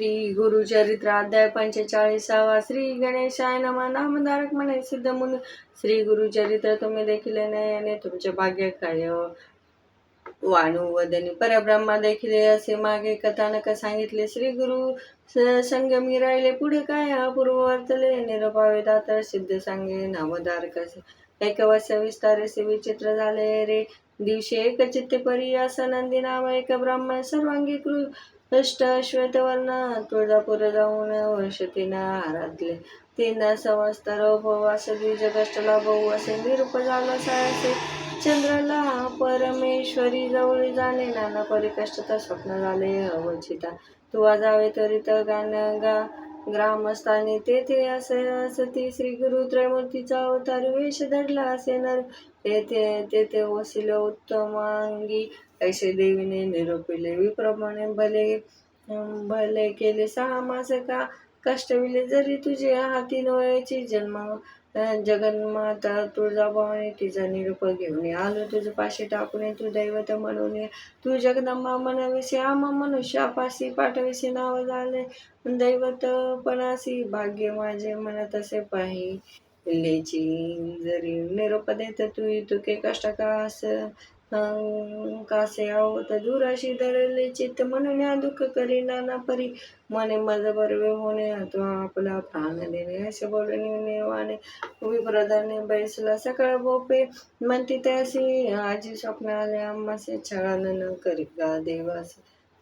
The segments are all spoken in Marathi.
श्री गुरुचरित्र अध्याय पंचेचाळीसावा श्री गणेशाय नम. नामधारक म्हणे सिद्ध मुन श्री गुरुचरित्र तुम्ही देखील नयने तुमचे भाग्य काय वाणू वदनी परब्रह्मा देखील असे मागे कथानक सांगितले. श्री गुरु संगमी राहिले पुढे काय? अपूर्ववर्तले निरपावे दातर सिद्ध सांगे नामधारक असे. विस्तार विस्तारसे विचित्र झाले रे. दिवशी एक चित्ते परी असा नंदी नाम एक ब्राह्मण सर्वांगी कृ अष्ट श्वेतवर्ण तुळजापूर जाऊन वर्षतीनं आराधले. तिनं समस्त रोभवास द्विज कष्टला बहु असे निरूप झाला सायसे चंद्राला परमेश्वरी जवळ जाणे नाना परी स्वप्न झाले अवचिता. तुवा जावे तरी तर गाणं गा ग्रामस्थाने तेथे असे असती श्री गुरु त्रयमूर्तीचा अवतार वेश धरला असे नर तेथे तेथे वसिल उत्तमांगी ऐसे देवीने निरोपिले विप्रमाणे भले भले केले सहा मास का कष्टविले जरी तुझे हाती नोयाची जन्म जगन्माता तुळजाभवानी तिचा निरूप घेऊन ये. आलो तुझं पाशी टाकून ये. तू दैवत म्हणून ये. तू जगदंबा म्हणविसी आम्हा मनुष्यापाशी पाठविसी नाव झाले दैवत पणासी भाग्य माझे म्हणत असे पाही लेची जरी निरोप देत तू तुके कष्ट कास असं कासे आवत दुराशी धरले चित्त म्हणून या दुःख करी नाना परी. मने मज बरवे होणे तो आपला प्राण देणे असे बोलून निर्वाणे विप्रदाने बैसला सकाळ बोपे. म्हणती त्यासी आजी स्वप्न आले आम्हासे छळान न करी गा देवास?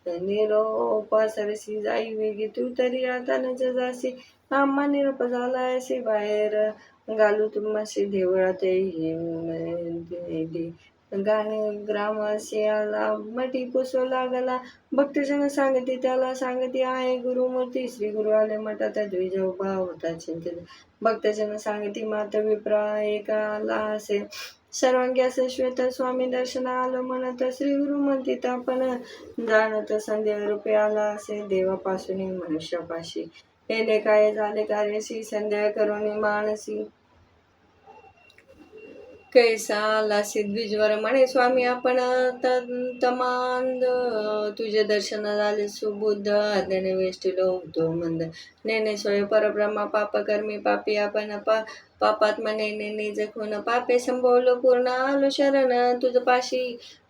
निरोपासरसी जाई वेगी तू तरी आता न जासी. आम्हा निरोप झाला असे बाहेर. घालू तुम्हाशी देवळात दे गाणे ग्रामाशी आला मठी कोसो लागला. भक्तजन सांगते त्याला सांगते आहे गुरुमूर्ती. श्री गुरु आले मठात द्विज उभा होता चिंतित भक्तजन सांगते मात विप्रा एका आला असे सर्वांगी असे श्वेत स्वामी दर्शन आलं म्हणत श्री गुरु म्हणतीत आपण जाणत संध्या रूपे आला असे देवापासून मनुष्यापाशी. केले काय झाले कार्यशी संध्या करून मानसी. कैसा लासित द्विजवर म्हणे स्वामी आपण त- तमांद तुझे दर्शन झाले सुबुद्ध आज्ञाने वेष्टिलो होतो मंद. नेने सोय परब्रह्मा पाप कर्मी पापी आपण पा पापात्मा नेने निज खून पापे संभवलो पूर्ण आलो शरण तुझ पाशी.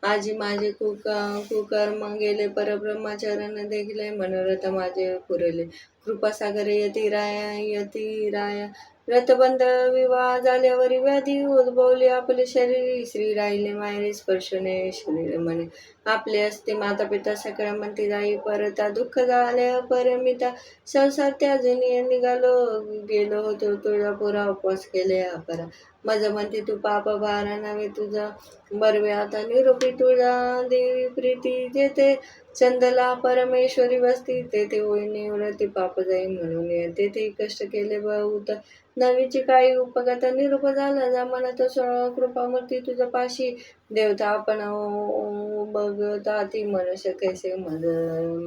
आजी माझे कुक कुकर्म गेले परब्रह्माचरण देखले मनोरथ माझे पुरले. कृपासागर यती राया यती राया रथबंध विवाह झाल्यावर व्याधी उद्भवली. आपले शरीर श्री राहिले. मायरे स्पर्शने शरीर म्हणे आपले असते माता पिता सगळ्या म्हणते जाई परता दुःख झाले परमिता. संसार त्या जुनी निघालो गेलो होतो तुळजापुरा उपवास केले अपरा. माझं म्हणते तू पाप बारा नव्हे तुझा. बरवे आता निरोपी तुझा देवी प्रीती जेथे चंदला परमेश्वरी बसती तेथे होई निवृत्ती पाप जाई म्हणून तेथे कष्ट केले बहुत. नवीची काही उपगत निरूप झाला. जमानत कृपामूर्ती तुझ्या पाशी देवता आपण बघता ती मनुष्य कैसे मज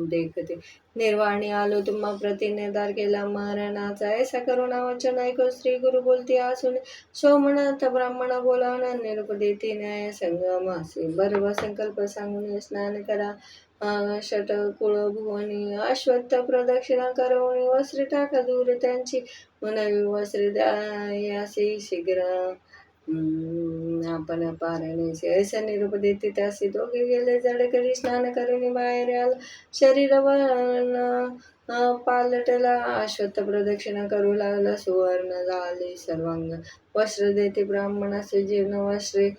देखते. निर्वाणी आलो तुम्हा प्रतिनेदार केला मरणाचा ऐसा करुणा वचन ऐको श्री गुरु बोलती असून सोमनाथ ब्राह्मण बोलावण निरूप न्याय न्याय संगमासी बरोबर संकल्प सांगून स्नान करा. अं, कुळ भुवनी अश्वत्थ प्रदक्षिणा करवणी वस्त्रे टाका दूर त्यांची. मनवी वस्त्रे द्यायासी शीघ्र आपण पारणे ऐसा निरूप देते त्यासी दोघे गेले जड करी स्नान करून बाहेर आला शरीर पालटला अश्वत्थ प्रदक्षिणा करू लागला सुवर्ण झाले सर्वांग वस्त्र देते ब्राह्मणाचे जीर्ण वस्त्रे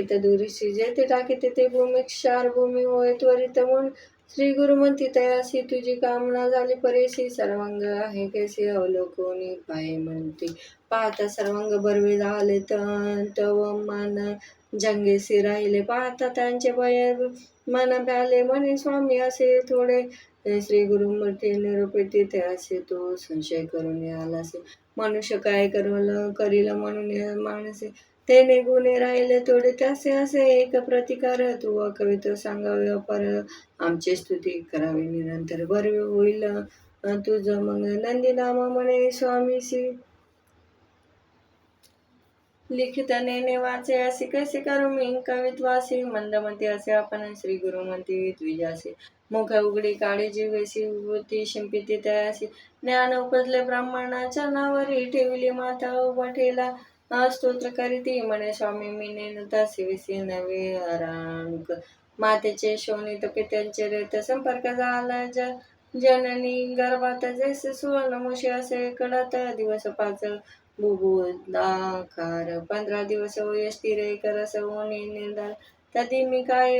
ते दुरीशी जेथे टाकीते ते भूमी क्षार भूमी होय त्वरित म्हणून श्री गुरुमती तयासी तुझी कामना झाली परेशी सर्वांग आहे कैसे अवलोकोनी पाय म्हणते पाहता सर्वांग बरवे झाले तव मन जंगेसी राहिले पाहता त्यांचे पाय मन प्याले म्हणे स्वामी असे थोडे श्री गुरुमूर्ती निरूपे तिथे असे तो संशय करून आलासे मनुष्य काय करवलं करील म्हणून या माणसे. ते निघून राहिले थोडे त्यासे असे. एक प्रतिकार तू कविता सांगावे अपर आमची स्तुती करावी. निरंतर बरवे होईल. तुझं मग नंदी नामा म्हणे श्री लिखित नेने वाचे असे कसे करू मी कवित्वासी मंदमती असे आपण श्री गुरु म्हणती द्विजासे. मुख उघडी काळी जीवसी वृत्ती शिंपिती तयासी. ज्ञान उपजले ब्राह्मणाच्या नावरी ठेवली माता उभा ठेला स्तोत्र करीती म्हणे स्वामी मी नेनुता सेविसी नवे अराणुक मातेचे शोणित पित्यांचे रेत संपर्क झाला ज जननी गर्भात जैसे सुवर्ण मुशी असे कडत दिवस पाच. बुबुदाकार पंधरा दिवस वयस तिरे करस ओणी निर्धार. तदी मी काय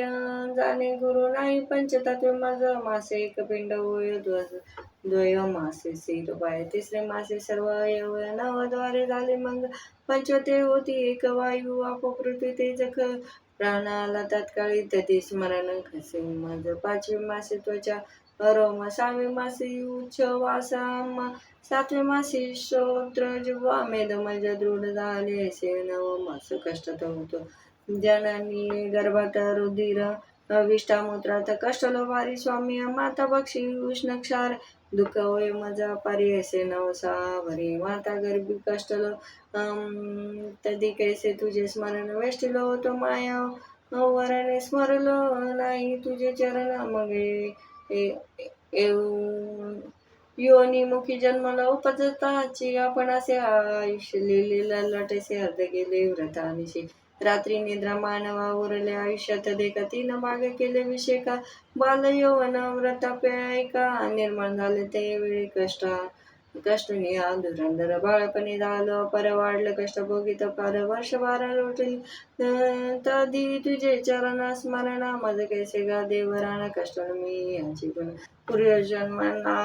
जाणे गुरु नाही पंचतत्व माझं मासे एक पिंड होय ध्वज द्वय मासे सीत पाय. तिसरे मासे सर्व अवयव नवद्वारे झाले मग. पंचते होती एक वायू आपो पृथ्वी ते जख प्राणाला तात्काळी तदी स्मरण खसे माझं. पाचवे मासे त्वचा रम सहावे मासी उच्च वासाम सातवे मासी श्रोत्र जिव्हा मेदमज दृढ झाले असे नव मास कष्ट होतो जननी गर्भात रुधिर विष्ठामूत्रात कष्टलो वारी स्वामी माता बक्षी उष्ण क्षार दुःख होय मजा पारी असे नवसा भरी माता गर्भी कष्टलो अं, तदी कैसे तुझे स्मरण वेष्टिलो होतो माया वरणे स्मरलो नाही तुझे चरण मग. योनिमुखी जन्माला उपजताची आपण असे आयुष्य लिहिलेला लटेसे अर्ध गेले व्रतानिशी रात्री निद्रा मानवा उरले आयुष्यात देखा तीन मागे केले विषय का? बाल यौवन ऐका निर्माण झाले ते वेळी कष्ट कष्टनी धुरंधर बाळपणी झालं पर वाढलं कष्ट भोगित पार वर्ष बारा लोटली. तदी तुझे चरण स्मरणा मज कैसे गा देवराणा कष्ट मी यांची पण पूर्वजन्मांना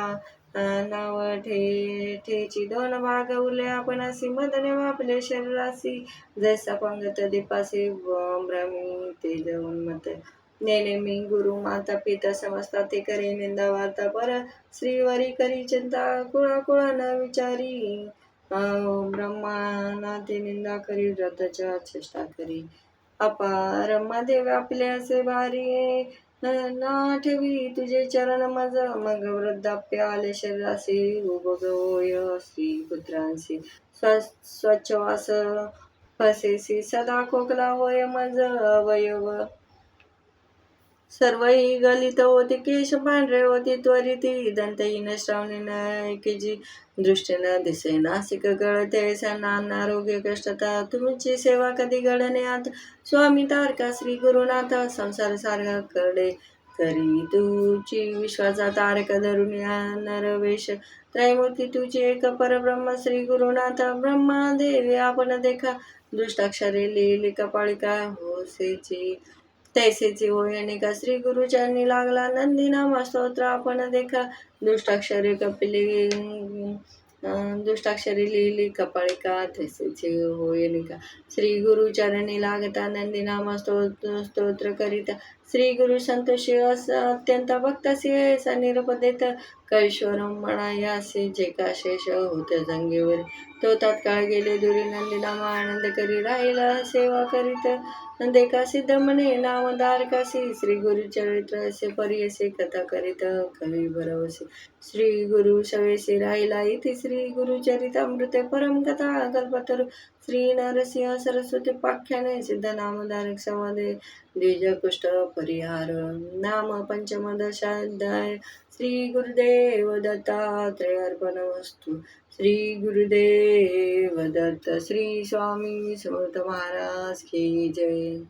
नाव ठे ठेची दोन भाग उरले आपण असी मदने वापले शरीरासी जैसा पंगत दीपासी भ्रमी ते जाऊन नेने मी गुरु माता पिता समजता ते करे निंदा वार्ता पर श्रीवारी करी चिंता कुळा कुळा न विचारी ब्रह्माना ते निंदा करी व्रताच्या चेष्टा करी. अपारमध्ये व्यापले असे भारी ना ठेवी तुझे चरण मज मग वृद्धाप्य आले शरीरासी उभगोय श्री पुत्रांसी. स्व स्वच्छ वास फसेसी. सदा खोकला होय मज अवयव सर्वही गलित होते केश पांढरे होते त्वरिती दंतहीन श्रावणी नायकेची दृष्टीनं दिसे नासिक गळते सणांना आरोग्य कष्टता तुमची सेवा कधी घडणे आत स्वामी तारका श्री गुरुनाथ संसार सारखा कडे करी तुची विश्वाचा तारक धरून या नरवेश त्रैमूर्ती तुझी एक परब्रह्म श्री गुरुनाथ ब्रह्मा देवी आपण देखा दुष्टाक्षरे लिहिली कपाळिका होसेची तैसेची होय का श्री गुरुचरणी लागला नंदीनामा स्तोत्र आपण देखा। दुष्टाक्षरे कपिली दुष्टाक्षरी लिहिली कपाळिका तैसेची होय का श्री गुरुचरणी लागता नंदीनामा स्तोत्र स्तोत्र करिता। श्री गुरु संतोषी अस अत्यंत भक्तसी असा निरपदेत कैश्वरम म्हणा यासे जे का शेष होत जंगेवर. तो तात्काळ गेले दुरी नंदीनामा आनंद करी राहिला सेवा करीत. देखा सिद्ध म्हणे नामदार कासी श्री गुरु चरित्र असे परी असे कथा करीत कवी बरवसे श्री गुरु सवेसे राहिला इथे श्री गुरु चरितामृत परम कथा कल्पतरू श्री नरसिंह सरस्वती पाख्याने सिद्ध नामधारक संवादे द्विज कुष्ठ परिहार नाम पंचम दशाध्याय श्री गुरुदेव दत्तात्रय अर्पण वस्तू श्री गुरुदेव दत्त श्री स्वामी समर्थ महाराज की जय।